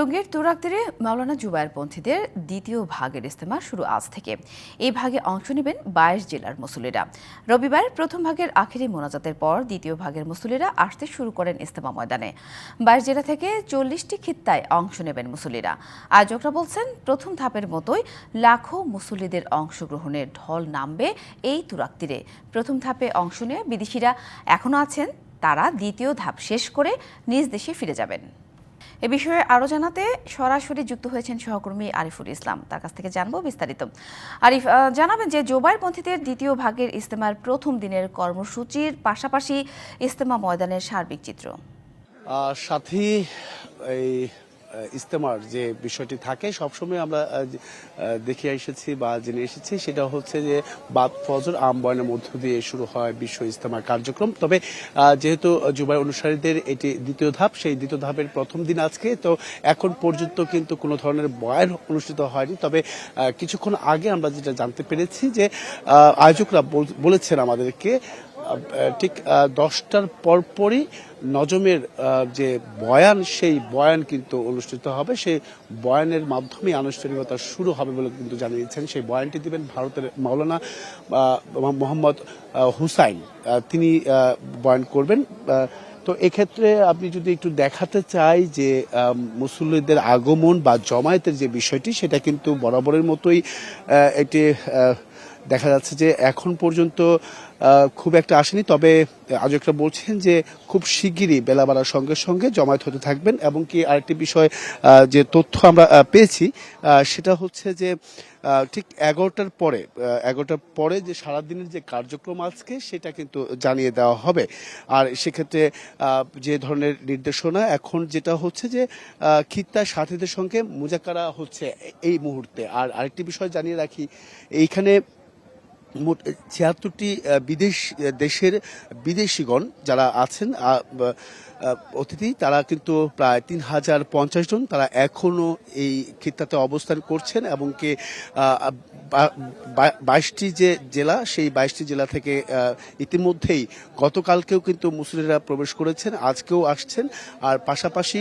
টঙ্গীর তুরাকদিরে মাওলানা জুবায়ের পন্থীদের দ্বিতীয় ভাগের ইস্তেমা শুরু আজ থেকে। এই ভাগে অংশ নেবেন বাইশ জেলার মুসল্লিরা। রবিবার প্রথম ভাগের আখেরি মোনাজাতের পর দ্বিতীয় ভাগের মুসল্লিরা আসতে শুরু করেন ইস্তেমা ময়দানে। বাইশ জেলা থেকে চল্লিশটি খিত্তায় অংশ নেবেন মুসল্লিরা। আয়োজকরা বলছেন, প্রথম ধাপের মতোই লাখো মুসল্লিদের অংশগ্রহণের ঢল নামবে এই তুরাকতীরে প্রথম ধাপে অংশ নিয়ে বিদেশিরা এখনও আছেন, তারা দ্বিতীয় ধাপ শেষ করে নিজ দেশে ফিরে যাবেন। এ বিষয়ে আরও জানাতে সরাসরি যুক্ত হয়েছেন সহকর্মী আরিফুল ইসলাম। তার কাছ থেকে জানব বিস্তারিত। আরিফ জানাবেন যে জোবাইর পন্থীদের দ্বিতীয় ভাগের ইস্তেমার প্রথম দিনের কর্মসূচির পাশাপাশি ইস্তেমা ময়দানের সার্বিক চিত্র। সাথী, এই ইস্তেমার যে বিষয়টি থাকে, সবসময় আমরা দেখে এসেছি বা জেনে এসেছি, সেটা হচ্ছে যে বাদ ফজর আমবয়নের মধ্য দিয়ে শুরু হয় বিশ্ব ইস্তেমার কার্যক্রম। তবে যেহেতু জুবাই অনুসারীদের এটি দ্বিতীয় ধাপ, সেই দ্বিতীয় ধাপের প্রথম দিন আজকে, তো এখন পর্যন্ত কিন্তু কোনো ধরনের বয়ান অনুষ্ঠিত হয়নি। তবে কিছুক্ষণ আগে আমরা যেটা জানতে পেরেছি যে আয়োজকরা বলেছেন আমাদেরকে ঠিক দশটার পরপরই নজমের যে বয়ান সেই বয়ান কিন্তু অনুষ্ঠিত হবে। সেই বয়ানের মাধ্যমে আনুষ্ঠানিকতা শুরু হবে বলে কিন্তু জানিয়েছেন। সেই বয়ানটি দিবেন ভারতের মাওলানা মোহাম্মদ হুসাইন। তিনি বয়ান করবেন। তো এক্ষেত্রে আপনি যদি একটু দেখাতে চাই যে মুসল্লিদের আগমন বা জমায়েতের যে বিষয়টি সেটা কিন্তু বরাবরের মতোই আহ, দেখা যাচ্ছে যে এখন পর্যন্ত খুব একটা আসেনি। তবে আয়োজকরা বলছেন যে খুব শিগগিরই বেলা বাড়ার সঙ্গে সঙ্গে জমায়েত হতে থাকবেন। এবং কি আরেকটি বিষয় যে তথ্য আমরা পেয়েছি সেটা হচ্ছে যে ঠিক এগারোটার পরে এগারোটার পরে যে সারাদিনের যে কার্যক্রম আজকে সেটা কিন্তু জানিয়ে দেওয়া হবে। আর সেক্ষেত্রে যে ধরনের নির্দেশনা এখন যেটা হচ্ছে যে আহ, খিত্তার সাথীদের সঙ্গে মুজাকারা হচ্ছে এই মুহূর্তে। আর আরেকটি বিষয় জানিয়ে রাখি এইখানে মোট ছিয়াত্তরটি বিদেশ দেশের বিদেশিগণ যারা আছেন অতিথি, তারা কিন্তু প্রায় তিন হাজার পঞ্চাশ জন তারা এখনও এই খিত্তাতে অবস্থান করছেন এবং কি বাইশটি যে জেলা, সেই বাইশটি জেলা থেকে ইতিমধ্যেই গতকালকেও কিন্তু মুসলিমরা প্রবেশ করেছেন, আজকেও আসছেন। আর পাশাপাশি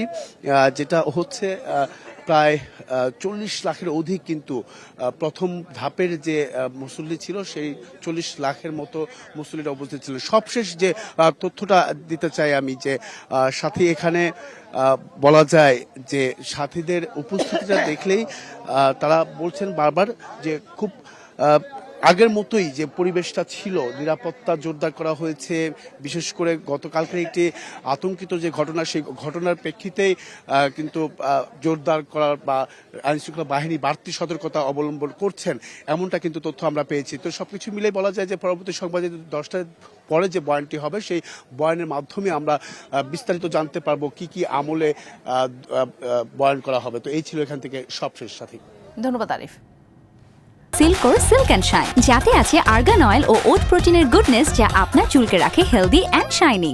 যেটা হচ্ছে প্রায় চল্লিশ লাখের অধিক কিন্তু প্রথম ধাপের যে মুসল্লি ছিল, সেই চল্লিশ লাখের মতো মুসল্লিরা উপস্থিত ছিল। সবশেষ যে তথ্যটা দিতে চাই আমি যে সাথী এখানে বলা যায় যে, সাথীদের উপস্থিতিটা দেখলেই তারা বলছেন বারবার যে, খুব আগের মতোই যে পরিবেশটা ছিল, নিরাপত্তা জোরদার করা হয়েছে, বিশেষ করে গতকালকের একটি আতঙ্কিত যে ঘটনা, সেই ঘটনার প্রেক্ষিতেই কিন্তু জোরদার করার বা আইনশৃঙ্খলা বাহিনী বাড়তি সতর্কতা অবলম্বন করছেন, এমনটা কিন্তু তথ্য আমরা পেয়েছি। তো সবকিছু মিলে বলা যায় যে পরবর্তী সংবাদে দশটার পরে যে বয়ানটি হবে, সেই বয়ানের মাধ্যমে আমরা বিস্তারিত জানতে পারব কি কি আমলে বয়ান করা হবে। তো এই ছিল এখান থেকে সবশেষ সাথী। ধন্যবাদ, আরিফ। সিল্কোর সিল্ক অ্যান্ড শাইন, যাতে আছে আর্গান অয়েল ও ওট প্রোটিনের গুডনেস যা আপনার চুলকে রাখে হেলদি অ্যান্ড শাইনিং।